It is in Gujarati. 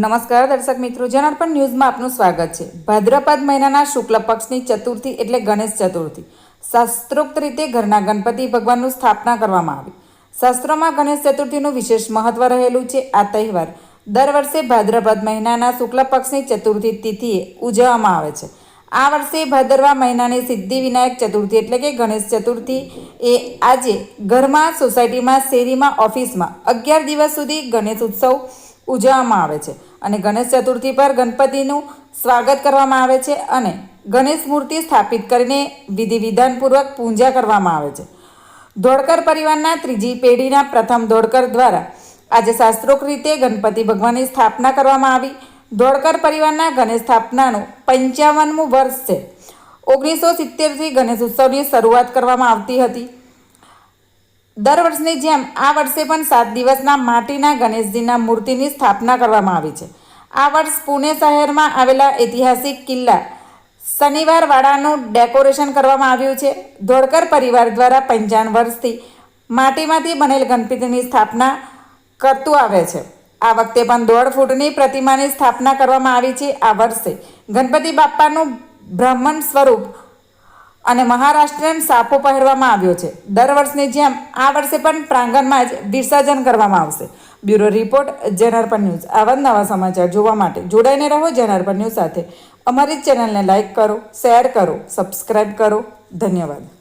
નમસ્કાર દર્શક મિત્રો, જનાર્પણ ન્યૂઝમાં આપનું સ્વાગત છે. ભાદ્રપદ મહિનાના શુક્લ પક્ષની ચતુર્થી એટલે ગણેશ ચતુર્થી. શાસ્ત્રોક્ત રીતે ઘરના ગણપતિ ભગવાનનું સ્થાપના કરવામાં આવી. શાસ્ત્રોમાં ગણેશ ચતુર્થીનું વિશેષ મહત્વ રહેલું છે આ તહેવાર. દર વર્ષે ભાદ્રપદ મહિનાના શુક્લ પક્ષની ચતુર્થી તિથિએ ઉજવવામાં આવે છે. આ વર્ષે ભાદરવા મહિનાની સિદ્ધિ વિનાયક ચતુર્થી એટલે કે ગણેશ ચતુર્થી એ આજે ઘરમાં સોસાયટીમાં, શેરીમાં, ઓફિસમાં અગિયાર દિવસ સુધી ગણેશ ઉત્સવ ઉજવવામાં આવે છે. અને ગણેશ ચતુર્થી પર ગણપતિનું સ્વાગત કરવામાં આવે છે અને ગણેશ મૂર્તિ સ્થાપિત કરીને વિધિ વિધાનપૂર્વક પૂજા કરવામાં આવે છે. ધોળકર પરિવારના ત્રીજી પેઢીના પ્રથમ ધોળકર દ્વારા આજે શાસ્ત્રોક્ત રીતે ગણપતિ ભગવાનની સ્થાપના કરવામાં આવી. ધોળકર પરિવારના ગણેશ સ્થાપનાનું પંચાવનમું વર્ષ છે. ઓગણીસો સિત્તેરથી ગણેશ ઉત્સવની શરૂઆત કરવામાં આવતી હતી. દર વર્ષની જેમ આ વર્ષે પણ સાત દિવસના માટીના ગણેશજીના મૂર્તિની સ્થાપના કરવામાં આવી છે. આ વર્ષ પુણે શહેરમાં આવેલા ઐતિહાસિક કિલ્લા શનિવારવાડાનું ડેકોરેશન કરવામાં આવ્યું છે. ધોળકર પરિવાર દ્વારા પંચાવન વર્ષથી માટીમાંથી બનેલ ગણપતિની સ્થાપના કરતું આવે છે. આ વખતે પણ દોઢ ફૂટની પ્રતિમાની સ્થાપના કરવામાં આવી છે. આ વર્ષે ગણપતિ બાપ્પાનું બ્રાહ્મણ સ્વરૂપ અને મહારાષ્ટ્રને સાફો પહેરવામાં આવ્યો છે. દર વર્ષની જેમ આ વર્ષે પણ પ્રાંગણમાં જ વિસર્જન કરવામાં આવશે. Bureau report Janarpan news. આવા નવા સમાચાર જોવા માટે જોડાઈને રહો જનાર્પણ ન્યૂઝ સાથે. અમારી ચેનલને લાઇક કરો, શેર કરો સબસ્ક્રાઈબ કરો. ધન્યવાદ.